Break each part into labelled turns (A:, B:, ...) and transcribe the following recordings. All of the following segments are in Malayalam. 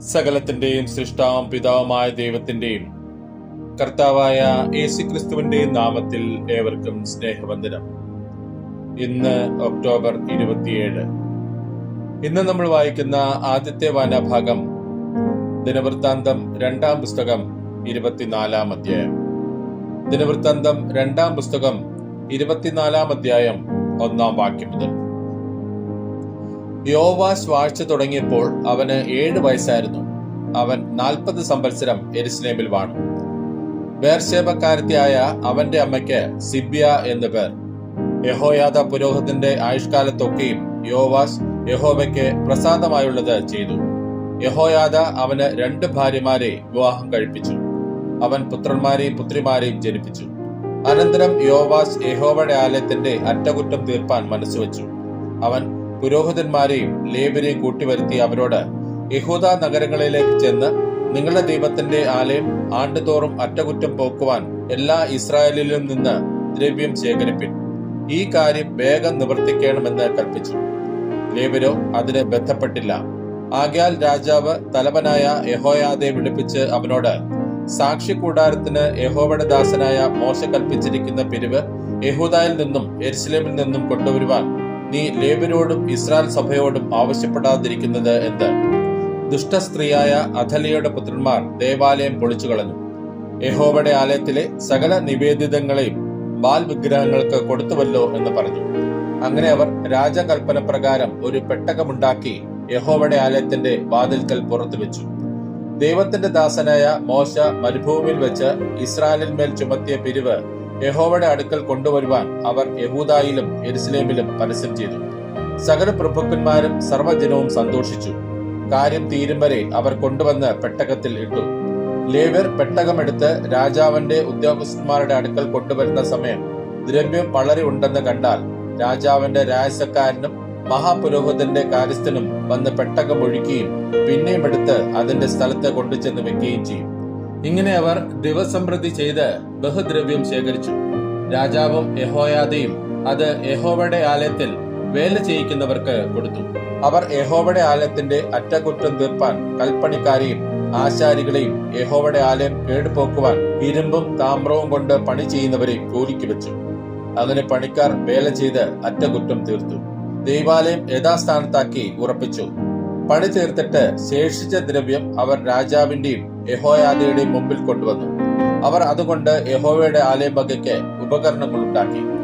A: സകലത്തിന്റെയും സൃഷ്ടാവും പിതാവുമായ ദൈവത്തിന്റെയും കർത്താവായ യേശു ക്രിസ്തുവിന്റെയും നാമത്തിൽ ഏവർക്കും സ്നേഹവന്ദനം. ഇന്ന് ഒക്ടോബർ ഇരുപത്തിയേഴ്. ഇന്ന് നമ്മൾ വായിക്കുന്ന ആദ്യത്തെ വായനാഭാഗം ദിനവൃത്താന്തം രണ്ടാം പുസ്തകം ഇരുപത്തിനാലാം അധ്യായം. ദിനവൃത്താന്തം രണ്ടാം പുസ്തകം ഇരുപത്തിനാലാം അധ്യായം ഒന്നാം വാക്യം മുതൽ. യോവാസ് വാഴ്ച തുടങ്ങിയപ്പോൾ അവന് ഏഴ് വയസ്സായിരുന്നു. അവൻ നാൽപ്പത് സംവത്സരം എരിസ്ലേമിൽ വാണു. ബേർഷേബക്കാരത്തിയായ അവന്റെ അമ്മയ്ക്ക് സിബ്യ എന്നു പേർ. യഹോയാദ പുരോഹിതന്റെ ആയുഷ്കാലത്തൊക്കെയും യോവാസ് യഹോവയ്ക്ക് പ്രസാദമായുള്ളത് ചെയ്തു. യഹോയാദ അവന് രണ്ട് ഭാര്യമാരെ വിവാഹം കഴിപ്പിച്ചു. അവൻ പുത്രന്മാരെയും പുത്രിമാരെയും ജനിപ്പിച്ചു. അനന്തരം യോവാസ് യഹോവയുടെ ആലയത്തിന്റെ അറ്റകുറ്റം തീർപ്പാൻ മനസ്സുവെച്ചു. അവൻ പുരോഹിതന്മാരെയും ലേബരെയും കൂട്ടിവരുത്തി അവരോട് യഹൂദ നഗരങ്ങളിലേക്ക് ചെന്ന് നിങ്ങളുടെ ദൈവത്തിന്റെ ആലയം ആണ്ടുതോറും അറ്റകുറ്റം പോക്കുവാൻ എല്ലാ ഇസ്രായേലിലും നിന്ന് ദ്രവ്യം ശേഖരിപ്പിൻ. ഈ കാര്യം വേഗം നിവർത്തിക്കണമെന്ന് കൽപ്പിച്ചു ലേബരോ അതിന് ബന്ധപ്പെട്ടില്ല. ആകയാൽ രാജാവ് തലവനായ യഹോയാദെ വിളിപ്പിച്ച് അവനോട് സാക്ഷി കൂടാരത്തിന് യഹോവയുടെ ദാസനായ മോശ കൽപ്പിച്ചിരിക്കുന്ന പിരിവ് യഹൂദായിൽ നിന്നും എരുസലേമിൽ നിന്നും കൊണ്ടുവരുവാൻ നീ ലേബിനോടും ഇസ്രായേൽ സഭയോടും ആവശ്യപ്പെടാതിരിക്കുന്നത് എന്ത്? ദുഷ്ടസ്ത്രീയായ അഥലിയുടെ പുത്രന്മാർ ദേവാലയം പൊളിച്ചു കളഞ്ഞു. യഹോവയുടെ ആലയത്തിലെ സകല നിവേദിതങ്ങളെയും ബാൽ വിഗ്രഹങ്ങൾക്ക് കൊടുത്തുവല്ലോ എന്ന് പറഞ്ഞു. അങ്ങനെ അവർ രാജകൽപ്പന പ്രകാരം ഒരു പെട്ടകമുണ്ടാക്കി യഹോവയുടെ ആലയത്തിന്റെ വാതിൽക്കൽ പുറത്തു വെച്ചു. ദൈവത്തിന്റെ ദാസനായ മോശ മരുഭൂമിയിൽ വെച്ച് ഇസ്രായേലിന്മേൽ ചുമത്തിയ പിരിവ് യഹോവയുടെ അടുക്കൽ കൊണ്ടുവരുവാൻ അവർ യഹൂദായിലും എരുസലേമിലും പരസ്യം ചെയ്തു. സകല പ്രഭുക്കന്മാരും സർവജനവും സന്തോഷിച്ചു. കാര്യം തീരും വരെ അവർ കൊണ്ടുവന്ന് പെട്ടകത്തിൽ ഇട്ടു. ലേവ്യർ പെട്ടകമെടുത്ത് രാജാവിന്റെ ഉദ്യോഗസ്ഥന്മാരുടെ അടുക്കൽ കൊണ്ടുവരുന്ന സമയം ദ്രവ്യം വളരെ ഉണ്ടെന്ന് കണ്ടാൽ രാജാവിന്റെ രാജസക്കാരനും മഹാപുരോഹിതന്റെ കാര്യസ്ഥനും വന്ന് പെട്ടകം ഒഴുക്കുകയും പിന്നെയും എടുത്ത് അതിന്റെ സ്ഥലത്ത് കൊണ്ടുചെന്ന് വെക്കുകയും ചെയ്യും. ഇങ്ങനെ അവർ ദിവസം പ്രതി ചെയ്ത് ബഹുദ്രവ്യം ശേഖരിച്ചു. രാജാവും യഹോയാദയും അത് യഹോവയുടെ ആലയത്തിൽ വേല ചെയ്യിക്കുന്നവർക്ക് കൊടുത്തു. അവർ യഹോവയുടെ ആലയത്തിന്റെ അറ്റകുറ്റം തീർപ്പാൻ കൽപ്പണിക്കാരെയും ആശാരികളെയും യഹോവയുടെ ആലയം കേടുപോക്കുവാൻ ഇരുമ്പും താമ്രവും കൊണ്ട് പണി ചെയ്യുന്നവരെയും കൂലിക്ക് വെച്ചു. അങ്ങനെ പണിക്കാർ വേല ചെയ്ത് അറ്റകുറ്റം തീർത്തു. ദൈവാലയം യഥാസ്ഥാനത്താക്കി ഉറപ്പിച്ചു. പണി തീർത്തിട്ട് ശേഷിച്ച ദ്രവ്യം അവർ രാജാവിന്റെയും യഹോയാദയുടെയും മുമ്പിൽ കൊണ്ടുവന്നു. അവർ അതുകൊണ്ട് യഹോവയുടെ ആലയബകയ്ക്ക് ഉപകരണങ്ങൾ ഉണ്ടാക്കി.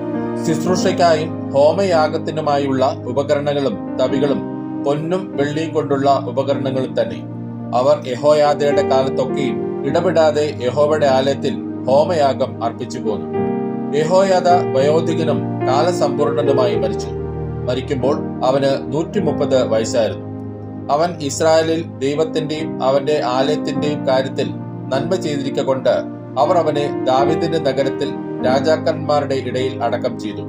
A: ശുശ്രൂഷയ്ക്കായും ഹോമയാഗത്തിനുമായുള്ള ഉപകരണങ്ങളും തവികളും പൊന്നും വെള്ളിയും കൊണ്ടുള്ള ഉപകരണങ്ങളും തന്നെ. അവർ യഹോയാദയുടെ കാലത്തൊക്കെയും ഇടപെടാതെ യഹോവയുടെ ആലയത്തിൽ ഹോമയാഗം അർപ്പിച്ചു പോന്നു. യഹോയാദ വയോധികനും കാലസമ്പൂർണനുമായി മരിച്ചു. മരിക്കുമ്പോൾ അവന് നൂറ്റി മുപ്പത് വയസ്സായിരുന്നു. അവൻ ഇസ്രായേലിൽ ദൈവത്തിന്റെയും അവന്റെ ആലയത്തിന്റെയും കാര്യത്തിൽ നന്മ ചെയ്തിരിക്കൊണ്ട് അവർ അവനെ ദാവിദിന്റെ നഗരത്തിൽ രാജാക്കന്മാരുടെ ഇടയിൽ അടക്കം ചെയ്തു.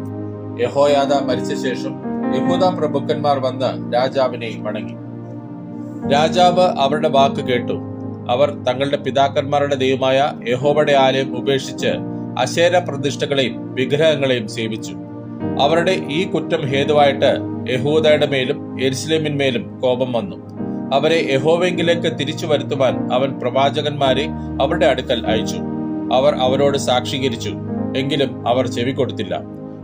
A: യഹോയാദ മരിച്ച ശേഷം യഹൂദ പ്രഭുക്കന്മാർ വന്ന് രാജാവിനെ വണങ്ങി. രാജാവ് അവരുടെ വാക്ക് കേട്ടു. അവർ തങ്ങളുടെ പിതാക്കന്മാരുടെ ദൈവമായ യഹോബയുടെ ആലയം ഉപേക്ഷിച്ച് അശേര പ്രതിഷ്ഠകളെയും വിഗ്രഹങ്ങളെയും സേവിച്ചു. അവരുടെ ഈ കുറ്റം ഹേതുവായിട്ട് യഹൂദയുടെ മേലും എരുസലേമിന്മേലും കോപം വന്നു. അവരെ യഹോവെങ്കിലേക്ക് തിരിച്ചു വരുത്തുവാൻ അവൻ പ്രവാചകന്മാരെ അവരുടെ അടുക്കൽ അയച്ചു. അവർ അവരോട് സാക്ഷീകരിച്ചു എങ്കിലും അവർ ചെവി കൊടുത്തില്ല.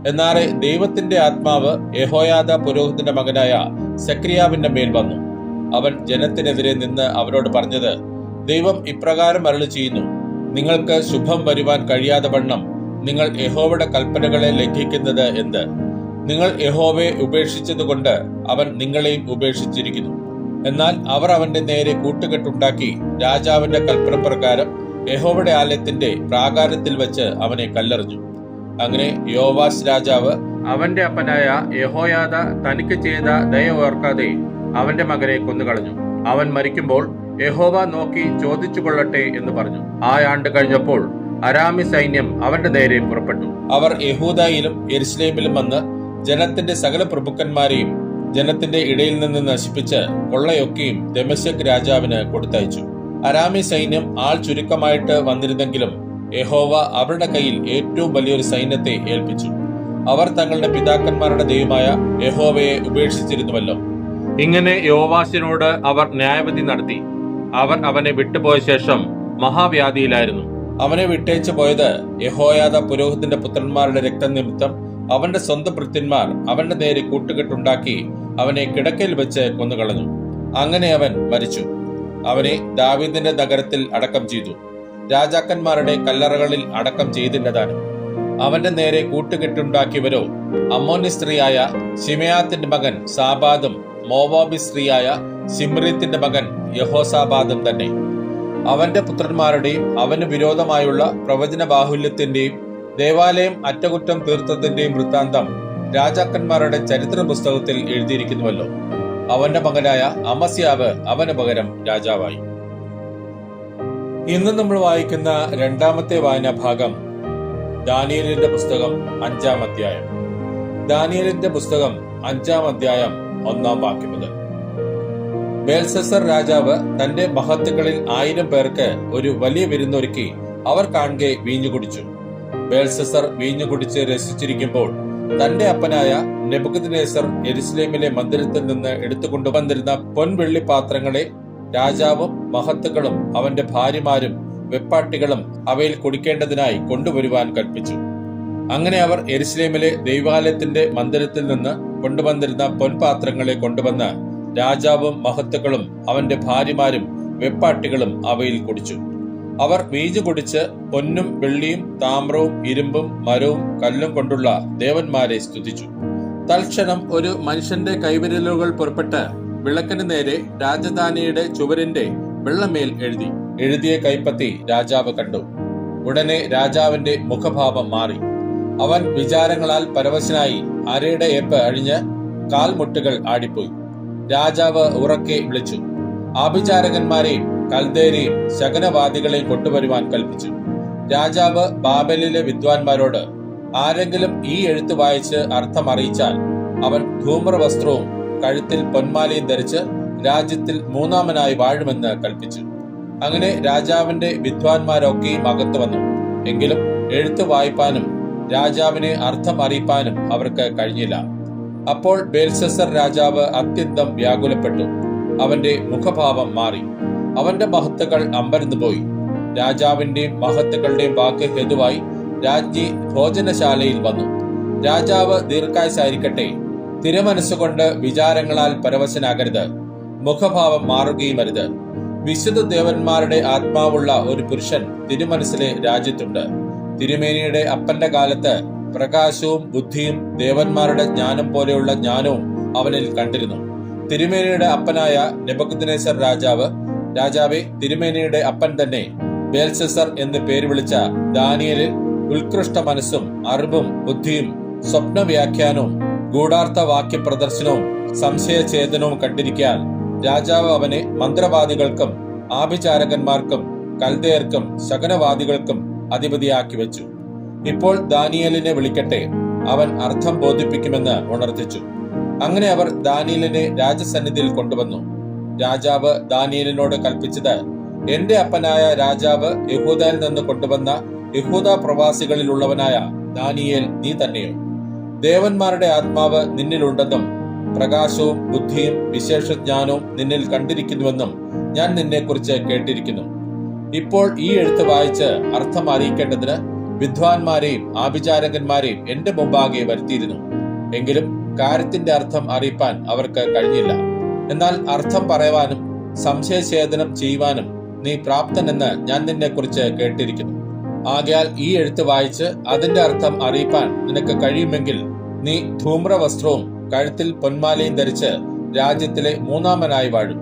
A: എന്നാറെ ദൈവത്തിന്റെ ആത്മാവ് യഹോയാദ പുരോഹിതന്റെ മകനായ സക്രിയാവിന്റെ മേൽ വന്നു. അവൻ ജനത്തിനെതിരെ നിന്ന് അവരോട് പറഞ്ഞത് ദൈവം ഇപ്രകാരം അരളി ചെയ്യുന്നു നിങ്ങൾക്ക് ശുഭം വരുവാൻ കഴിയാതെ വണ്ണം നിങ്ങൾ യഹോവയുടെ കൽപ്പനകളെ ലംഘിക്കുന്നത് എന്ത്? നിങ്ങൾ യഹോവയെ ഉപേക്ഷിച്ചതുകൊണ്ട് അവൻ നിങ്ങളെയും ഉപേക്ഷിച്ചിരിക്കുന്നു. എന്നാൽ അവർ അവന്റെ നേരെ കൂട്ടുകെട്ടുണ്ടാക്കി രാജാവിന്റെ കൽപ്പന പ്രകാരം യഹോവയുടെ ആലയത്തിന്റെ പ്രാകാരത്തിൽ വെച്ച് അവനെ കല്ലെറിഞ്ഞു. അങ്ങനെ യോവാസ് രാജാവ് അവന്റെ അപ്പനായ യഹോയാദ തനിക്ക് ചെയ്ത ദയ ഓർക്കാതെ അവന്റെ മകനെ കൊന്നുകളഞ്ഞു. അവൻ മരിക്കുമ്പോൾ യഹോവ നോക്കി ചോദിച്ചു കൊള്ളട്ടെ എന്ന് പറഞ്ഞു. ആ ആണ്ട് കഴിഞ്ഞപ്പോൾ അരാമി സൈന്യം അവന്റെ നേരെ പുറപ്പെട്ടു. അവർ യഹൂദയിലും എരുസലേമിലും വന്ന് ജനത്തിന്റെ സകല പ്രഭുക്കന്മാരെയും ജനത്തിന്റെ ഇടയിൽ നിന്ന് നശിപ്പിച്ച് കൊള്ളയൊക്കെയും ദമശക് രാജാവിന് കൊടുത്തയച്ചു. അരാമി സൈന്യം ആൾ ചുരുക്കമായിട്ട് വന്നിരുന്നെങ്കിലും യഹോവ അവരുടെ കയ്യിൽ ഏറ്റവും വലിയൊരു സൈന്യത്തെ ഏൽപ്പിച്ചു. അവർ തങ്ങളുടെ പിതാക്കന്മാരുടെ ദൈവമായ യഹോവയെ ഉപേക്ഷിച്ചിരുന്നുവല്ലോ. ഇങ്ങനെ യോവാസിനോട് അവർ ന്യായവിധി നടത്തി. അവർ അവനെ വിട്ടുപോയ ശേഷം മഹാവ്യാധിയിലായിരുന്നു. അവനെ വിട്ടയച്ചു പോയത് യഹോയാദ പുരോഹിതന്റെ പുത്രന്മാരുടെ രക്തനിമിത്തം അവന്റെ സ്വന്തം ഭൃത്യന്മാർ അവന്റെ നേരെ കൂട്ടുകെട്ടുണ്ടാക്കി അവനെ കിടക്കയിൽ വെച്ച് കൊന്നുകളഞ്ഞു. അങ്ങനെ അവൻ മരിച്ചു. അവനെ ദാവീദിന്റെ നഗരത്തിൽ അടക്കം ചെയ്തു. രാജാക്കന്മാരുടെ കല്ലറകളിൽ അടക്കം ചെയ്തില്ലതാണ് അവന്റെ നേരെ കൂട്ടുകെട്ടുണ്ടാക്കിയവരോ അമ്മോന്യ സ്ത്രീയായ ഷിമയാത്തിന്റെ മകൻ സാബാദും മോവാബി സ്ത്രീയായ സിമ്രീത്തിന്റെ മകൻ യഹോസാബാദും തന്നെ. അവന്റെ പുത്രന്മാരുടെയും അവന് വിരോധമായുള്ള പ്രവചന ബാഹുല്യത്തിന്റെയും ദേവാലയം അറ്റകുറ്റം തീർത്ഥത്തിന്റെയും വൃത്താന്തം രാജാക്കന്മാരുടെ ചരിത്ര പുസ്തകത്തിൽ എഴുതിയിരിക്കുന്നുവല്ലോ. അവന്റെ മകനായ അമസ്യാവ് അവന് പകരം രാജാവായി. ഇന്ന് നമ്മൾ വായിക്കുന്ന രണ്ടാമത്തെ വായനാ ഭാഗം ദാനിയലിന്റെ പുസ്തകം അഞ്ചാം അധ്യായം. ദാനിയലിന്റെ പുസ്തകം അഞ്ചാം അധ്യായം ഒന്നാം വാക്യം മുതൽ. ബേൽസസർ രാജാവ് തന്റെ മഹത്തുക്കളിൽ ആയിരം പേർക്ക് ഒരു വലിയ വിരുന്നൊരുക്കി അവർ കാണുകെ വീഞ്ഞു കുടിച്ചു ബേൽസസർ വീഞ്ഞു കുടിച്ച് രസിച്ചിരിക്കുമ്പോൾ തന്റെ അപ്പനായ നെബുക്കദ്നേസർ എരുസലേമിലെ മന്ദിരത്തിൽ നിന്ന് എടുത്തുകൊണ്ടുവന്നിരുന്ന പൊൻവെള്ളി പാത്രങ്ങളെ രാജാവും മഹത്തുക്കളും അവന്റെ ഭാര്യമാരും വെപ്പാട്ടികളും അവയിൽ കുടിക്കേണ്ടതിനായി കൊണ്ടുവരുവാൻ കൽപ്പിച്ചു. അങ്ങനെ അവർ എരുസലേമിലെ ദൈവാലയത്തിന്റെ മന്ദിരത്തിൽ നിന്ന് കൊണ്ടുവന്നിരുന്ന പൊൻപാത്രങ്ങളെ കൊണ്ടുവന്ന് രാജാവും മഹത്തുക്കളും അവന്റെ ഭാര്യമാരും വെപ്പാട്ടികളും അവയിൽ കുടിച്ചു. അവർ വീഞ്ഞു കുടിച്ച് പൊന്നും വെള്ളിയും താമ്രവും ഇരുമ്പും മരവും കല്ലും കൊണ്ടുള്ള ദേവന്മാരെ സ്തുതിച്ചു. തൽക്ഷണം ഒരു മനുഷ്യന്റെ കൈവിരലുകൾ പുറപ്പെട്ട് വിളക്കിന് നേരെ രാജധാനിയുടെ ചുവരിന്റെ വെള്ളമേൽ എഴുതി. എഴുതിയ കൈപ്പത്തി രാജാവ് കണ്ടു. ഉടനെ രാജാവിന്റെ മുഖഭാവം മാറി. അവൻ വിചാരങ്ങളാൽ പരവശനായി അരയുടെ ഏപ്പ് അഴിഞ്ഞ് കാൽമുട്ടുകൾ ആടിപ്പോയി. രാജാവ് ഉറക്കെ വിളിച്ചു. ആഭിചാരകന്മാരെയും കൽദേരെയും ശകനവാദികളെയും കൊണ്ടുവരുവാൻ കൽപ്പിച്ചു. രാജാവ് ബാബലിലെ വിദ്വാൻമാരോട് ആരെങ്കിലും ഈ എഴുത്ത് വായിച്ച് അർത്ഥം അറിയിച്ചാൽ അവൻ ധൂമ്രവസ്ത്രവും കഴുത്തിൽ പൊന്മാലയും ധരിച്ച് രാജ്യത്തിൽ മൂന്നാമനായി വാഴുമെന്ന് കൽപ്പിച്ചു. അങ്ങനെ രാജാവിന്റെ വിദ്വാൻമാരൊക്കെയും അകത്തു വന്നു. എങ്കിലും എഴുത്ത് വായിപ്പാനും രാജാവിനെ അർത്ഥം അറിയിപ്പാനും അവർക്ക് കഴിഞ്ഞില്ല. അപ്പോൾ ബേൽസസർ രാജാവ് അത്യന്തം വ്യാകുലപ്പെട്ടു. അവന്റെ മുഖഭാവം മാറി. അവന്റെ മഹത്തുകൾ അമ്പരന്നു പോയി രാജാവിന്റെയും മഹത്തുക്കളുടെയും വാക്ക് ഹേതുവായി രാജ്ഞി ഭോജനശാലയിൽ വന്നു. രാജാവ് ദീർഘായുസായിരിക്കട്ടെ. തിരുമനസ്സുകൊണ്ട് വിചാരങ്ങളാൽ പരവശനാകരുത്. മുഖഭാവം മാറുകയും അരുത്. വിശുദ്ധ ദേവന്മാരുടെ ആത്മാവുള്ള ഒരു പുരുഷൻ തിരുമനസ്സിലെ രാജ്യത്തുണ്ട്. തിരുമേനിയുടെ അപ്പന്റെ കാലത്ത് പ്രകാശവും ബുദ്ധിയും ദേവന്മാരുടെ ജ്ഞാനം പോലെയുള്ള ജ്ഞാനവും അവനിൽ കണ്ടിരുന്നു. തിരുമേനിയുടെ അപ്പനായ നെബക്കുദ്നേസർ രാജാവ് രാജാവെ തിരുമേനിയുടെ അപ്പൻ തന്നെ ബേൽസെസർ എന്ന് പേര് വിളിച്ച ദാനിയലിൽ ഉത്കൃഷ്ട മനസ്സും അറിവും ബുദ്ധിയും സ്വപ്ന വ്യാഖ്യാനവും ഗൂഢാർത്ഥ വാക്യ പ്രദർശനവും സംശയഛേദനവും കണ്ടിരിക്കാൻ രാജാവ് അവനെ മന്ത്രവാദികൾക്കും ആഭിചാരകന്മാർക്കും കൽദേർക്കും ശകനവാദികൾക്കും അധിപതിയാക്കി വെച്ചു. ഇപ്പോൾ ദാനിയലിനെ വിളിക്കട്ടെ. അവൻ അർത്ഥം ബോധിപ്പിക്കുമെന്ന് ഉണർത്തിച്ചു. അങ്ങനെ അവർ ദാനിയലിനെ രാജസന്നിധിയിൽ കൊണ്ടുവന്നു. രാജാവ് ദാനിയലിനോട് കൽപ്പിച്ചത് എന്റെ അപ്പനായ രാജാവ് യഹൂദയിൽ നിന്ന് കൊണ്ടുവന്ന യഹൂദ പ്രവാസികളിലുള്ളവനായ ദാനിയേൽ നീ തന്നെയോ? ദേവന്മാരുടെ ആത്മാവ് നിന്നിലുണ്ടെന്നും പ്രകാശവും ബുദ്ധിയും വിശേഷജ്ഞാനവും നിന്നിൽ കണ്ടിരിക്കുന്നുവെന്നും ഞാൻ നിന്നെക്കുറിച്ച് കേട്ടിരിക്കുന്നു. ഇപ്പോൾ ഈ എഴുത്ത് വായിച്ച് അർത്ഥം അറിയിക്കേണ്ടതിന് വിദ്വാൻമാരെയും ആഭിചാരകന്മാരെയും എന്റെ മുമ്പാകെ വരുത്തിയിരുന്നു. എങ്കിലും കാര്യത്തിന്റെ അർത്ഥം അറിയിപ്പാൻ അവർക്ക് കഴിഞ്ഞില്ല. എന്നാൽ അർത്ഥം പറയുവാനും സംശയഛേദനം ചെയ്യുവാനും നീ പ്രാപ്തനെന്ന് ഞാൻ നിന്നെക്കുറിച്ച് കേട്ടിരിക്കുന്നു. ആകയാൽ ഈ എഴുത്ത് വായിച്ച് അതിന്റെ അർത്ഥം അറിയിപ്പാൻ നിനക്ക് കഴിയുമെങ്കിൽ നീ ധൂമ്ര വസ്ത്രവും കഴുത്തിൽ പൊന്മാലയും ധരിച്ച് രാജ്യത്തിലെ മൂന്നാമനായി വാഴും.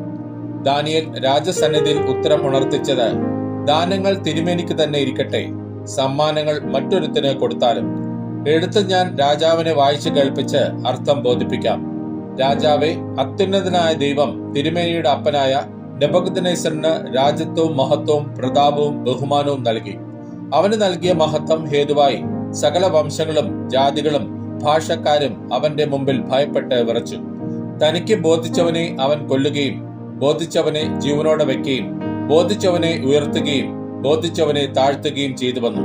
A: ദാനിയൽ രാജസന്നിധിയിൽ ഉത്തരം ഉണർത്തിച്ചത് ദാനങ്ങൾ തിരുമേനിക്ക് തന്നെ ഇരിക്കട്ടെ. സമ്മാനങ്ങൾ മറ്റൊരുത്തിന് കൊടുത്താലും എഴുത്ത് ഞാൻ രാജാവിനെ വായിച്ചു കേൾപ്പിച്ച് അർത്ഥം ബോധിപ്പിക്കാം. രാജാവെ അത്യുന്നതനായ ദൈവം തിരുമേനിയുടെ അപ്പനായ നെബുക്കദ്നേസറിന് രാജ്യത്വവും മഹത്വവും പ്രതാപവും ബഹുമാനവും നൽകി. അവന് നൽകിയ മഹത്വം ഹേതുവായി സകല വംശങ്ങളും ജാതികളും ഭാഷക്കാരും അവന്റെ മുമ്പിൽ ഭയപ്പെട്ട് വിറച്ചു. തനിക്ക് ബോധിച്ചവനെ അവൻ കൊല്ലുകയും ബോധിച്ചവനെ ജീവനോടെ വെക്കുകയും ബോധിച്ചവനെ ഉയർത്തുകയും ബോധിച്ചവനെ താഴ്ത്തുകയും ചെയ്തു വന്നു.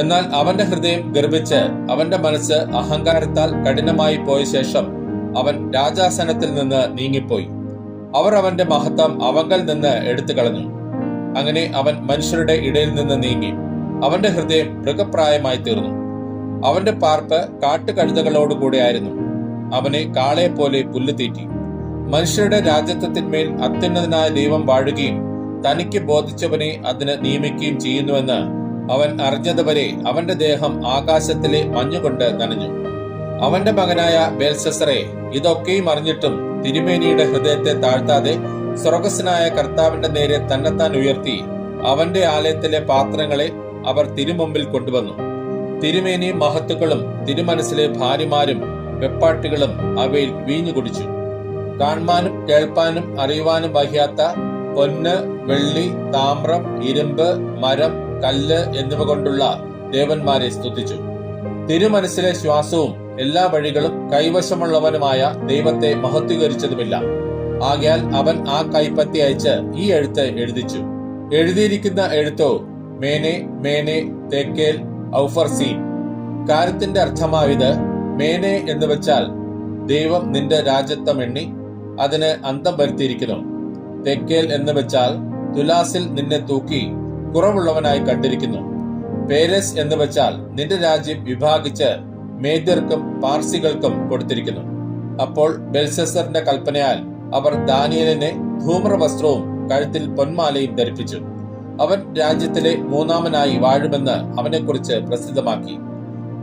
A: എന്നാൽ അവന്റെ ഹൃദയം ഗർഭിച്ച് അവന്റെ മനസ്സ് അഹങ്കാരത്താൽ കഠിനമായി പോയ ശേഷം അവൻ രാജാസനത്തിൽ നിന്ന് നീങ്ങിപ്പോയി. അവർ അവന്റെ മഹത്വം അവങ്കൽ നിന്ന് എടുത്തു കളഞ്ഞു. അങ്ങനെ അവൻ മനുഷ്യരുടെ ഇടയിൽ നിന്ന് നീങ്ങി. അവന്റെ ഹൃദയം മൃഗപ്രായമായി തീർന്നു. അവന്റെ പാർപ്പ് കാട്ടുകഴുതകളോടുകൂടെയായിരുന്നു അവനെ കാളയെപ്പോലെ പോലെ പുല്ല് തീറ്റി. മനുഷ്യരുടെ രാജ്യത്വത്തിന്മേൽ അത്യുന്നതനായ ദൈവം വാഴുകയും തനിക്ക് ബോധിച്ചവനെ അതിന് നിയമിക്കുകയും ചെയ്യുന്നുവെന്ന് അവൻ അറിഞ്ഞതുവരെ അവന്റെ ദേഹം ആകാശത്തിലെ മഞ്ഞുകൊണ്ട് നനഞ്ഞു. അവന്റെ മകനായ ബേൽസസറെ ഇതൊക്കെയും അറിഞ്ഞിട്ടും തിരുമേനിയുടെ ഹൃദയത്തെ താഴ്ത്താതെ സ്വർഗസ്നായ കർത്താവിന്റെ നേരെ തന്നെത്താൻ ഉയർത്തി അവന്റെ ആലയത്തിലെ പാത്രങ്ങളെ അവർ തിരുമുമ്പിൽ കൊണ്ടുവന്നു. തിരുമേനി മഹത്തുക്കളും തിരുമനസിലെ ഭാര്യമാരും വെപ്പാട്ടുകളും അവയിൽ വീഞ്ഞു കുടിച്ചു കാണുവാനും കേൾപ്പാനും അറിയുവാനും വഹിയാത്ത പൊന്ന് വെള്ളി താമ്രം ഇരുമ്പ് മരം കല്ല് എന്നിവ കൊണ്ടുള്ള ദേവന്മാരെ സ്തുതിച്ചു. തിരുമനസ്സിലെ ശ്വാസവും എല്ലാ വഴികളും കൈവശമുള്ളവനുമായ ദൈവത്തെ മഹത്വീകരിച്ചതുമില്ല. ആകയാൽ അവൻ ആ കൈപ്പത്തി അയച്ച് ഈ എഴുത്ത് എഴുതിച്ചു. എഴുതിയിരിക്കുന്ന എഴുത്തോ മേനെ മേനെ തേക്കേൽ ഔഫർസീൻ കാര്യത്തിന്റെ അർത്ഥമായത് മേനെ എന്ന് വെച്ചാൽ ദൈവം നിന്റെ രാജ്യത്വം എണ്ണി അതിന് അന്തം വരുത്തിയിരിക്കുന്നു. തെക്കേൽ എന്ന് വെച്ചാൽ തുലാസിൽ നിന്നെ തൂക്കി കുറവുള്ളവനായി കണ്ടിരിക്കുന്നു. പേരസ് എന്ന് വെച്ചാൽ നിന്റെ രാജ്യം വിഭാഗിച്ച് മേദ്യർക്കും പാർസികൾക്കും കൊടുത്തിരിക്കുന്നു. അപ്പോൾ ബെൽസെസറിന്റെ കൽപ്പനയാൽ അവർ ദാനിയലിനെ ധൂമ്രവസ്ത്രവും കഴുത്തിൽ പൊന്മാലയും ധരിപ്പിച്ചു. അവൻ രാജ്യത്തിലെ മൂന്നാമനായി വാഴുമെന്ന് അവനെക്കുറിച്ച് പ്രസിദ്ധമാക്കി.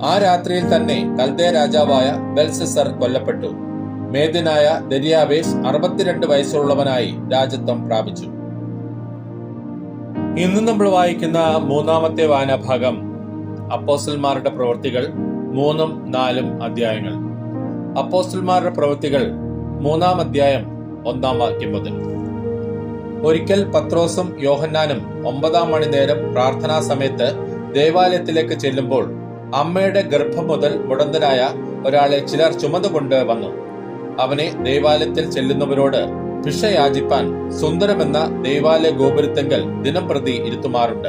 A: ആ രാത്രിയിൽ തന്നെ കൽദേ രാജാവായ ബെൽസെസർ കൊല്ലപ്പെട്ടു. മേദ്യനായ ദരിയാവേസ് അറുപത്തിരണ്ട് വയസ്സുള്ളവനായി രാജത്വം പ്രാപിച്ചു. ഇന്ന് നമ്മൾ വായിക്കുന്ന മൂന്നാമത്തെ വായനാഭാഗം അപ്പോസ്റ്റൽമാരുടെ പ്രവൃത്തികൾ മൂന്നും നാലും അധ്യായങ്ങൾ. അപ്പോസ്റ്റൽമാരുടെ പ്രവൃത്തികൾ മൂന്നാം അധ്യായം ഒന്നാം വാക്യം മുതൽ. ഒരിക്കൽ പത്രോസും യോഹന്നാനും ഒമ്പതാം മണി നേരം പ്രാർത്ഥനാ സമയത്ത് ദേവാലയത്തിലേക്ക് ചെല്ലുമ്പോൾ അമ്മയുടെ ഗർഭം മുതൽ മുടന്തനായ ഒരാളെ ചിലർ ചുമതുകൊണ്ട് വന്നു. അവനെ ദേവാലയത്തിൽ ചെല്ലുന്നവരോട് ഭിക്ഷ സുന്ദരമെന്ന ദേവാലയ ഗോപുരത്തെങ്കൽ ദിനംപ്രതി ഇരുത്തുമാറുണ്ട്.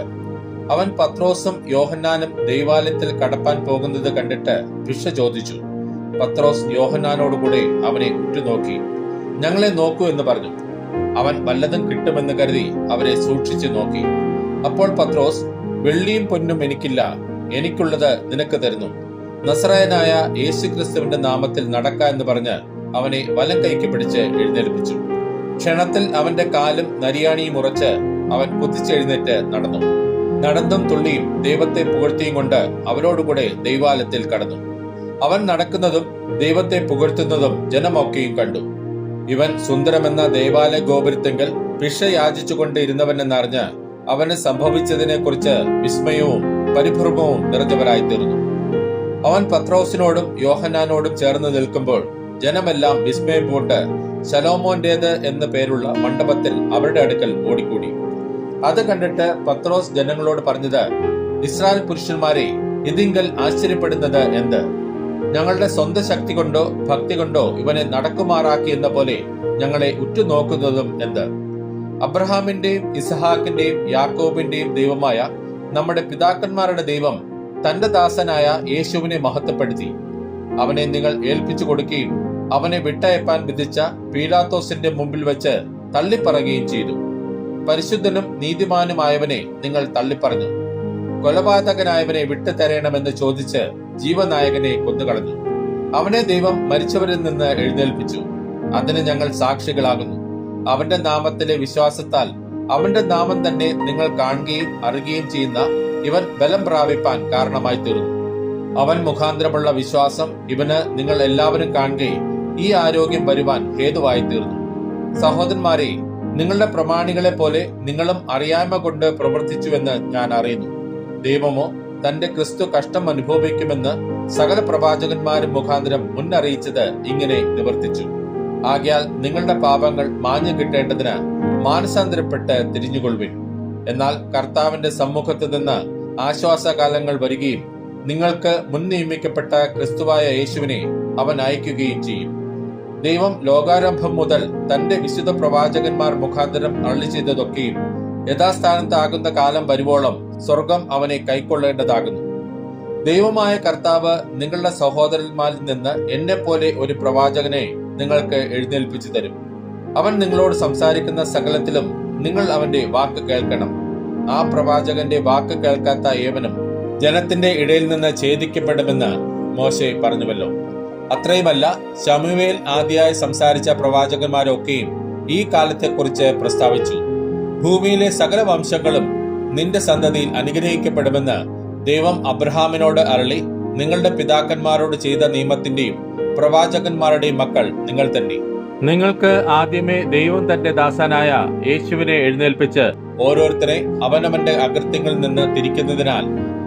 A: അവൻ പത്രോസും യോഹന്നാനും ദേവാലയത്തിൽ കടപ്പാൻ പോകുന്നത് കണ്ടിട്ട് ഭിക്ഷ ചോദിച്ചു. പത്രോസ് യോഹന്നാനോടുകൂടെ അവനെ ഉറ്റുനോക്കി. ഞങ്ങളെ നോക്കൂ എന്ന് പറഞ്ഞു. അവൻ വല്ലതും കിട്ടുമെന്ന് കരുതി അവരെ സൂക്ഷിച്ചു നോക്കി. അപ്പോൾ പത്രോസ് വെള്ളിയും പൊന്നും എനിക്കില്ല. എനിക്കുള്ളത് നിനക്ക് തരുന്നു. നസറായനായ യേശുക്രിസ്തുവിന്റെ നാമത്തിൽ നടക്ക എന്ന് പറഞ്ഞ് അവനെ വലം കൈക്ക് പിടിച്ച് എഴുന്നേൽപ്പിച്ചു. ക്ഷണത്തിൽ അവന്റെ കാലും നരിയാണിയും ഉറച്ച് അവൻ കുതിച്ചെഴുന്നേറ്റ് നടന്നു. നടന്നും തുള്ളിയും ദൈവത്തെ പുകഴ്ത്തിയും കൊണ്ട് അവരോടുകൂടെ ദൈവാലയത്തിൽ കടന്നു. അവൻ നടക്കുന്നതും ദൈവത്തെ പുകഴ്ത്തുന്നതും ജനമൊക്കെയും കണ്ടു. ഇവൻ സുന്ദരമെന്ന ദേവാലയ ഗോപുരത്തെങ്കിൽ ഭിക്ഷ യാചിച്ചുകൊണ്ട് ഇരുന്നവനെന്നറിഞ്ഞ് അവന് സംഭവിച്ചതിനെ കുറിച്ച് വിസ്മയവും പരിഭ്രമവും നിറഞ്ഞവരായി തീർന്നു അവൻ പത്രോസിനോടും യോഹന്നാനോടും ചേർന്ന് നിൽക്കുമ്പോൾ ജനമെല്ലാം വിസ്മയം പൂണ്ട് ശലോമോന്റേത് എന്ന് പേരുള്ള മണ്ഡപത്തിൽ അവരുടെ അടുക്കൽ ഓടിക്കൂടി. അത് കണ്ടിട്ട് പത്രോസ് ജനങ്ങളോട് പറഞ്ഞത് ഇസ്രായേൽ പുരുഷന്മാരെ ഇതിങ്കൽ ആശ്ചര്യപ്പെടുന്നത് എന്ത്? ഞങ്ങളുടെ സ്വന്തം ശക്തി കൊണ്ടോ ഭക്തി കൊണ്ടോ ഇവനെ നടക്കുമാറാക്കി എന്ന പോലെ ഞങ്ങളെ ഉറ്റുനോക്കുന്നതും എന്ത്? അബ്രഹാമിന്റെയും ഇസഹാക്കിന്റെയും യാക്കോബിന്റെയും ദൈവമായ നമ്മുടെ പിതാക്കന്മാരുടെ ദൈവം തന്റെ ദാസനായ യേശുവിനെ മഹത്വപ്പെടുത്തി. അവനെ നിങ്ങൾ ഏൽപ്പിച്ചു കൊടുക്കുകയും അവനെ വിട്ടയപ്പാൻ വിധിച്ച പീലാത്തോസിന്റെ മുമ്പിൽ വെച്ച് തള്ളിപ്പറയുകയും ചെയ്തു. പരിശുദ്ധനും നീതിമാനുമായവനെ നിങ്ങൾ തള്ളിപ്പറഞ്ഞു. കൊലപാതകനായവനെ വിട്ടു വിട്ടുതരണമെന്ന് ചോദിച്ച് ജീവനായകനെ കൊന്നുകളഞ്ഞു. അവനെ ദൈവം മരിച്ചവരിൽ നിന്ന് എഴുന്നേൽപ്പിച്ചു. അതിന് ഞങ്ങൾ സാക്ഷികളാകുന്നു. അവന്റെ നാമത്തിലെ വിശ്വാസത്താൽ അവന്റെ നാമം തന്നെ നിങ്ങൾ കാണുകയും അറിയുകയും ചെയ്യുന്ന ഇവൻ ബലം പ്രാപിപ്പാൻ കാരണമായി തീർന്നു അവൻ മുഖാന്തരമുള്ള വിശ്വാസം ഇവന് നിങ്ങൾ എല്ലാവരും കാണുകയും ഈ ആരോഗ്യം വരുവാൻ ഹേതുവായി തീർന്നു. സഹോദരന്മാരെ നിങ്ങളുടെ പ്രമാണികളെ പോലെ നിങ്ങളും അറിയായ്മ കൊണ്ട് പ്രവർത്തിച്ചുവെന്ന് ഞാൻ അറിയുന്നു. ദൈവമോ തന്റെ ക്രിസ്തു കഷ്ടം അനുഭവിക്കുമെന്ന് സകല പ്രവാചകന്മാരും മുഖാന്തരം മുന്നറിയിച്ചത് ഇങ്ങനെ നിവർത്തിച്ചു. ആകയാൽ നിങ്ങളുടെ പാപങ്ങൾ മാഞ്ഞു കിട്ടേണ്ടതിന് മാനസാന്തരപ്പെട്ട് തിരിഞ്ഞുകൊള്ളുവിൻ. എന്നാൽ കർത്താവിന്റെ സമ്മുഖത്ത് നിന്ന് ആശ്വാസകാലങ്ങൾ വരികയും നിങ്ങൾക്ക് മുൻ നിയമിക്കപ്പെട്ട ക്രിസ്തുവായ യേശുവിനെ അവൻ അയക്കുകയും ചെയ്യും. ദൈവം ലോകാരംഭം മുതൽ തന്റെ വിശുദ്ധ പ്രവാചകന്മാർ മുഖാന്തരം അള്ളി ചെയ്തതൊക്കെയും യഥാസ്ഥാനത്താകുന്ന കാലം വരുവോളം സ്വർഗം അവനെ കൈക്കൊള്ളേണ്ടതാകുന്നു. ദൈവമായ കർത്താവ് നിങ്ങളുടെ സഹോദരന്മാരിൽ നിന്ന് എന്നെ പോലെ ഒരു പ്രവാചകനെ നിങ്ങൾക്ക് എഴുന്നേൽപ്പിച്ചു തരും. അവൻ നിങ്ങളോട് സംസാരിക്കുന്ന സകലത്തിലും നിങ്ങൾ അവന്റെ വാക്ക് കേൾക്കണം. ആ പ്രവാചകന്റെ വാക്ക് കേൾക്കാത്ത ഏവനും ജനത്തിന്റെ ഇടയിൽ നിന്ന് ഛേദിക്കപ്പെടുമെന്ന് മോശെ പറഞ്ഞുവല്ലോ. അത്രയുമല്ല ശമുവേൽ ആദ്യമായി സംസാരിച്ച പ്രവാചകന്മാരൊക്കെയും ഈ കാലത്തെക്കുറിച്ച് പ്രസ്താവിച്ചു. ഭൂമിയിലെ സകല വംശങ്ങളും നിന്റെ സന്തതിയിൽ അനുഗ്രഹിക്കപ്പെടുമെന്ന് ദൈവം അബ്രഹാമിനോട് അരളി നിങ്ങളുടെ പിതാക്കന്മാരോട് ചെയ്ത നിയമത്തിന്റെയും പ്രവാചകന്മാരുടെയും മക്കൾ നിങ്ങൾ തന്നെ. നിങ്ങൾക്ക് ആദ്യമേ ദൈവം തന്റെ ദാസനായ യേശുവിനെ എഴുന്നേൽപ്പിച്ച് ഓരോരുത്തരെ അവനവന്റെ അകൃത്യങ്ങളിൽ നിന്ന് തിരിക്കുന്നതിനാൽ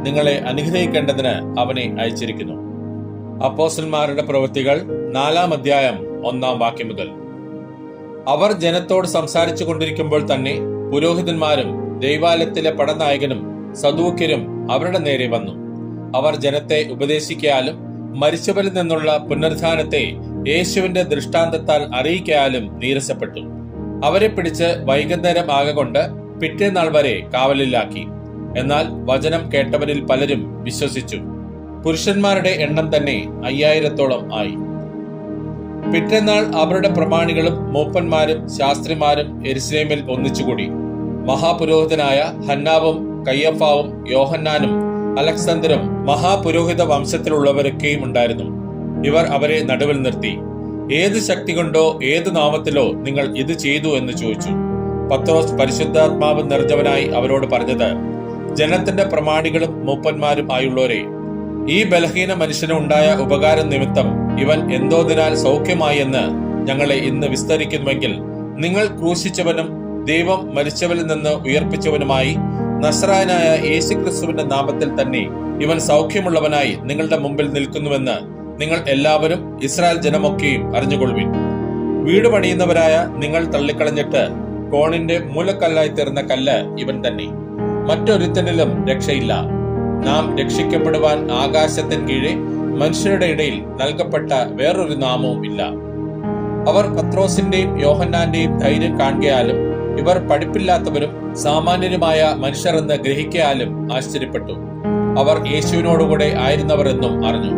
A: നിങ്ങളെ അനുഗ്രഹിക്കേണ്ടതിന് അവനെ അയച്ചിരിക്കുന്നു. അപ്പോസ്റ്റന്മാരുടെ പ്രവൃത്തികൾ നാലാം അധ്യായം ഒന്നാം വാക്യം മുതൽ. അവർ ജനത്തോട് സംസാരിച്ചു കൊണ്ടിരിക്കുമ്പോൾ തന്നെ പുരോഹിതന്മാരും ദൈവാലയത്തിലെ പടനായകനും സദൂക്യരും അവരുടെ നേരെ വന്നു. അവർ ജനത്തെ ഉപദേശിക്കാലും മരിച്ചവരിൽ നിന്നുള്ള പുനരുദ്ധാനത്തെ യേശുവിന്റെ ദൃഷ്ടാന്തത്താൽ അറിയിക്കാലും നീരസപ്പെട്ടു. അവരെ പിടിച്ച് വൈകുന്നേരം ആകൊണ്ട് പിറ്റേനാൾ വരെ കാവലിലാക്കി. എന്നാൽ വചനം കേട്ടവരിൽ പലരും വിശ്വസിച്ചു. പുരുഷന്മാരുടെ എണ്ണം തന്നെ അയ്യായിരത്തോളം ആയി. പിറ്റന്നാൾ അവരുടെ പ്രമാണികളും മൂപ്പന്മാരും ശാസ്ത്രിമാരും എരുസലേമിൽ ഒന്നിച്ചുകൂടി. മഹാപുരോഹിതനായ ഹന്നാവും കയ്യഫാവും യോഹന്നാനും അലക്സാണ്ടറും മഹാപുരോഹിത വംശത്തിലുള്ളവരൊക്കെയും ഉണ്ടായിരുന്നു. ഇവർ അവരെ നടുവിൽ നിർത്തി. ഏത് ശക്തി കൊണ്ടോ ഏത് നാമത്തിലോ നിങ്ങൾ ഇത് ചെയ്തു എന്ന് ചോദിച്ചു. പത്രോസ് പരിശുദ്ധാത്മാവ് നിറഞ്ഞവനായി അവരോട് പറഞ്ഞത് ജനത്തിന്റെ പ്രമാണികളും മൂപ്പന്മാരും ആയുള്ളവരെ ഈ ബലഹീന മനുഷ്യന് ഉണ്ടായ ഉപകാരം നിമിത്തം ഇവൻ എന്തോതിനാൽ സൗഖ്യമായി എന്ന് ഞങ്ങളെ ഇന്ന് വിസ്തരിക്കുന്നുവെങ്കിൽ നിങ്ങൾ ക്രൂശിച്ചവനും ദൈവം മരിച്ചവരിൽ നിന്ന് ഉയർപ്പിച്ചവനുമായി നസ്രായനായ യേശുക്രിസ്തുവിന്റെ നാമത്തിൽ തന്നെ ഇവൻ സൗഖ്യമുള്ളവനായി നിങ്ങളുടെ മുമ്പിൽ നിൽക്കുന്നുവെന്ന് നിങ്ങൾ എല്ലാവരും ഇസ്രായേൽ ജനമൊക്കെയും അറിഞ്ഞുകൊള്ളുവിൻ. വീട് പണിയുന്നവരായ നിങ്ങൾ തള്ളിക്കളഞ്ഞിട്ട് കോണിന്റെ മൂലക്കല്ലായി തീർന്ന കല്ല് ഇവൻ തന്നെ. മറ്റൊരുത്തനിലും രക്ഷയില്ല. നാം രക്ഷിക്കപ്പെടുവാൻ ആകാശത്തിന് കീഴെ മനുഷ്യരുടെ ഇടയിൽ നൽകപ്പെട്ട വേറൊരു നാമവും ഇല്ല. അവർ പത്രോസിന്റെയും യോഹന്നാന്റെയും ധൈര്യം കാണുകയാലും ഇവർ പഠിപ്പില്ലാത്തവരും സാമാന്യരുമായ മനുഷ്യരെന്ന് ഗ്രഹിക്കാലും ആശ്ചര്യപ്പെട്ടു. അവർ യേശുവിനോടുകൂടെ ആയിരുന്നവരെന്നും അറിഞ്ഞു.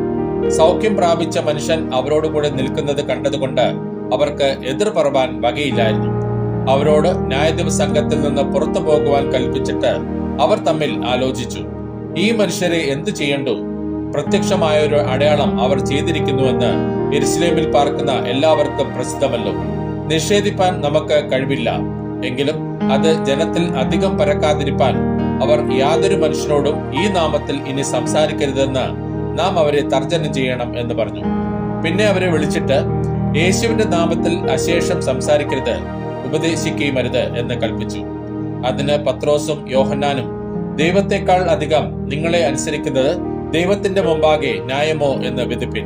A: സൗഖ്യം പ്രാപിച്ച മനുഷ്യൻ അവരോടുകൂടെ നിൽക്കുന്നത് കണ്ടതുകൊണ്ട് അവർക്ക് എതിർ പറവാൻ വകയില്ലായിരുന്നു. അവരോട് ന്യായാധിപ സംഘത്തിൽ നിന്ന് പുറത്തു പോകുവാൻ കൽപ്പിച്ചിട്ട് അവർ തമ്മിൽ ആലോചിച്ചു. ഈ മനുഷ്യരെ എന്ത് ചെയ്യണ്ടു? പ്രത്യക്ഷമായ ഒരു അടയാളം അവർ ചെയ്തിരിക്കുന്നുവെന്ന് എരുസലേമിൽ പാർക്കുന്ന എല്ലാവർക്കും പ്രസിദ്ധമല്ലോ. നിഷേധിപ്പാൻ നമുക്ക് കഴിവില്ല. എങ്കിലും അത് ജനത്തിൽ അധികം പരക്കാതിരിപ്പാൻ അവർ യാതൊരു മനുഷ്യനോടും ഈ നാമത്തിൽ ഇനി സംസാരിക്കരുതെന്ന് നാം അവരെ തർജനം ചെയ്യണം എന്ന് പറഞ്ഞു. പിന്നെ അവരെ വിളിച്ചിട്ട് യേശുവിന്റെ നാമത്തിൽ അശേഷം സംസാരിക്കരുത് ഉപദേശിക്കുകയും അരുത് എന്ന് കൽപ്പിച്ചു. അതിന് പത്രോസും യോഹന്നാനും ദൈവത്തെക്കാൾ അധികം നിങ്ങളെ അനുസരിക്കുന്നത് ദൈവത്തിന്റെ മുമ്പാകെ ന്യായമോ എന്ന് വിധിപ്പിൻ.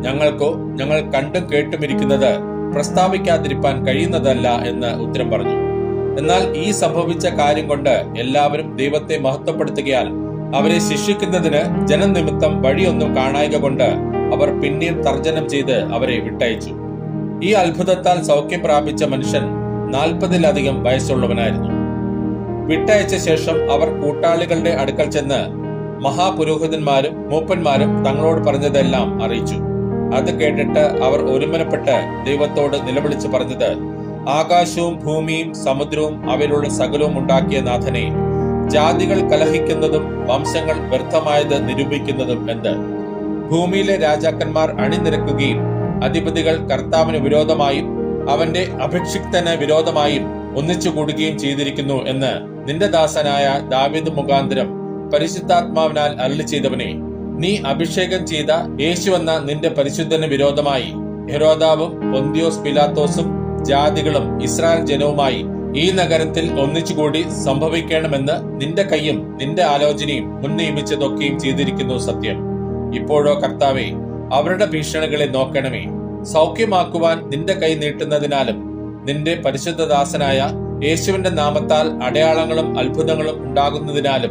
A: ഞങ്ങൾക്കോ ഞങ്ങൾ കണ്ടും കേട്ടുമിരിക്കുന്നത് പ്രസ്താവിക്കാതിരിപ്പാൻ കഴിയുന്നതല്ല എന്ന് ഉത്തരം പറഞ്ഞു. എന്നാൽ ഈ സംഭവിച്ച കാര്യം കൊണ്ട് എല്ലാവരും ദൈവത്തെ മഹത്വപ്പെടുത്തുകയാൽ അവരെ ശിക്ഷിക്കുന്നതിന് ജനനിമിത്തം വഴിയൊന്നും കാണായക കൊണ്ട് അവർ പിന്നെയും തർജനം ചെയ്ത് അവരെ വിട്ടയച്ചു. ഈ അത്ഭുതത്താൽ സൗഖ്യം പ്രാപിച്ച മനുഷ്യൻ നാൽപ്പതിലധികം വയസ്സുള്ളവനായിരുന്നു. വിട്ടയച്ച ശേഷം അവർ കൂട്ടാളികളുടെ അടുക്കൽ ചെന്ന് മഹാപുരോഹിതന്മാരും മൂപ്പന്മാരും തങ്ങളോട് പറഞ്ഞതെല്ലാം അറിയിച്ചു. അത് കേട്ടിട്ട് അവർ ഒരുമനപ്പെട്ട് ദൈവത്തോട് നിലവിളിച്ച് പറഞ്ഞത് ആകാശവും ഭൂമിയും സമുദ്രവും അവയിലുള്ള സകലവും ഉണ്ടാക്കിയ നാഥനെ ജാതികൾ കലഹിക്കുന്നതും വംശങ്ങൾ വ്യർത്ഥമായത് നിരൂപിക്കുന്നതും എന്ത്? ഭൂമിയിലെ രാജാക്കന്മാർ അണിനിരക്കുകയും അധിപതികൾ കർത്താവിന് വിരോധമായും അവന്റെ അഭിക്ഷിക്തന് വിരോധമായും ഒന്നിച്ചു കൂടുകയും ചെയ്തിരിക്കുന്നു എന്ന് നിന്റെ ദാസനായ ദാവിദ് മുഖാന്തരം പരിശുദ്ധാത്മാവിനാൽ അരളി ചെയ്തവനെ നീ അഭിഷേകം ചെയ്ത യേശു എന്ന നിന്റെ പരിശുദ്ധന് വിരോധമായി ഹെരോദാവും പൊന്തിയോസ് പിലാത്തോസും ജാതികളും ഇസ്രായേൽ ജനവുമായി ഈ നഗരത്തിൽ ഒന്നിച്ചുകൂടി സംഭവിക്കണമെന്ന് നിന്റെ കൈയും നിന്റെ ആലോചനയും മുൻ നിയമിച്ചതൊക്കെയും ചെയ്തിരിക്കുന്നു സത്യം. ഇപ്പോഴോ കർത്താവെ അവരുടെ ഭീഷണികളെ നോക്കണമേ. സൗഖ്യമാക്കുവാൻ നിന്റെ കൈ നീട്ടുന്നതിനാലും നിന്റെ പരിശുദ്ധദാസനായ യേശുവിന്റെ നാമത്താൽ അടയാളങ്ങളും അത്ഭുതങ്ങളും ഉണ്ടാകുന്നതിനാലും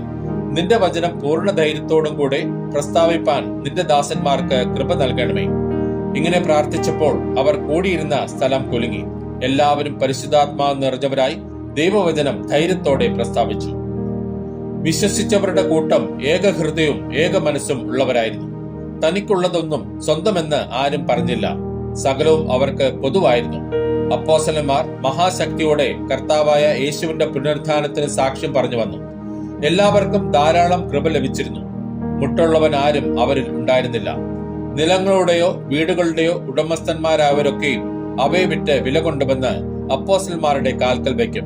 A: നിന്റെ വചനം പൂർണ ധൈര്യത്തോടും കൂടെ പ്രസ്താവിപ്പാൻ നിന്റെ ദാസന്മാർക്ക് കൃപ നൽകണമേ. ഇങ്ങനെ പ്രാർത്ഥിച്ചപ്പോൾ അവർ കൂടിയിരുന്ന സ്ഥലം കുലുങ്ങി. എല്ലാവരും പരിശുദ്ധാത്മാവ് നിറഞ്ഞവരായി ദൈവവചനം ധൈര്യത്തോടെ പ്രസ്താവിച്ചു. വിശ്വസിച്ചവരുടെ കൂട്ടം ഏകഹൃദയവും ഏക മനസ്സും ഉള്ളവരായിരുന്നു. തനിക്കുള്ളതൊന്നും സ്വന്തമെന്ന് ആരും പറഞ്ഞില്ല. സകലവും അവർക്ക് പൊതുവായിരുന്നു. അപ്പോസലന്മാർ മഹാശക്തിയോടെ കർത്താവായ യേശുവിന്റെ പുനരുദ്ധാനത്തിന് സാക്ഷ്യം പറഞ്ഞു വന്നു. എല്ലാവർക്കും ധാരാളം കൃപ ലഭിച്ചിരുന്നു. മുട്ടുള്ളവൻ ആരും അവരിൽ ഉണ്ടായിരുന്നില്ല. നിലങ്ങളുടെയോ വീടുകളുടെയോ ഉടമസ്ഥന്മാരായവരൊക്കെയും അവയെ വിറ്റ് വില കൊണ്ടുവന്ന് അപ്പോസന്മാരുടെ കാൽക്കൽ വയ്ക്കും.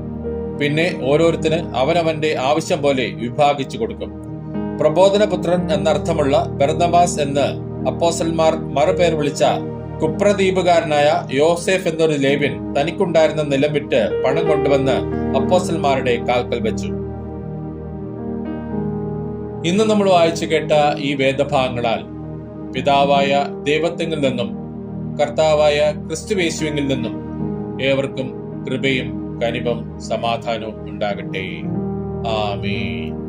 A: പിന്നെ ഓരോരുത്തന് അവനവന്റെ ആവശ്യം പോലെ വിഭാഗിച്ചു കൊടുക്കും. പ്രബോധനപുത്രൻ എന്നർത്ഥമുള്ള ബർദമാസ് എന്ന് അപ്പോസൽമാർ മറുപേർ വിളിച്ച കുപ്രദീപുകാരനായ യോസേഫ് എന്നൊരു ലേവ്യൻ തനിക്കുണ്ടായിരുന്ന നിലം വിറ്റ് പണം കൊണ്ടുവന്ന് അപ്പോസൽമാരുടെ കാൽക്കൽ വെച്ചു. ഇന്ന് നമ്മൾ വായിച്ചു കേട്ട ഈ വേദഭാഗങ്ങളാൽ പിതാവായ ദൈവത്തെങ്കിൽ നിന്നും കർത്താവായ ക്രിസ്തുവേശുവിൽ നിന്നും ഏവർക്കും കൃപയും കനിവും സമാധാനവും ഉണ്ടാകട്ടെ. ആമേൻ.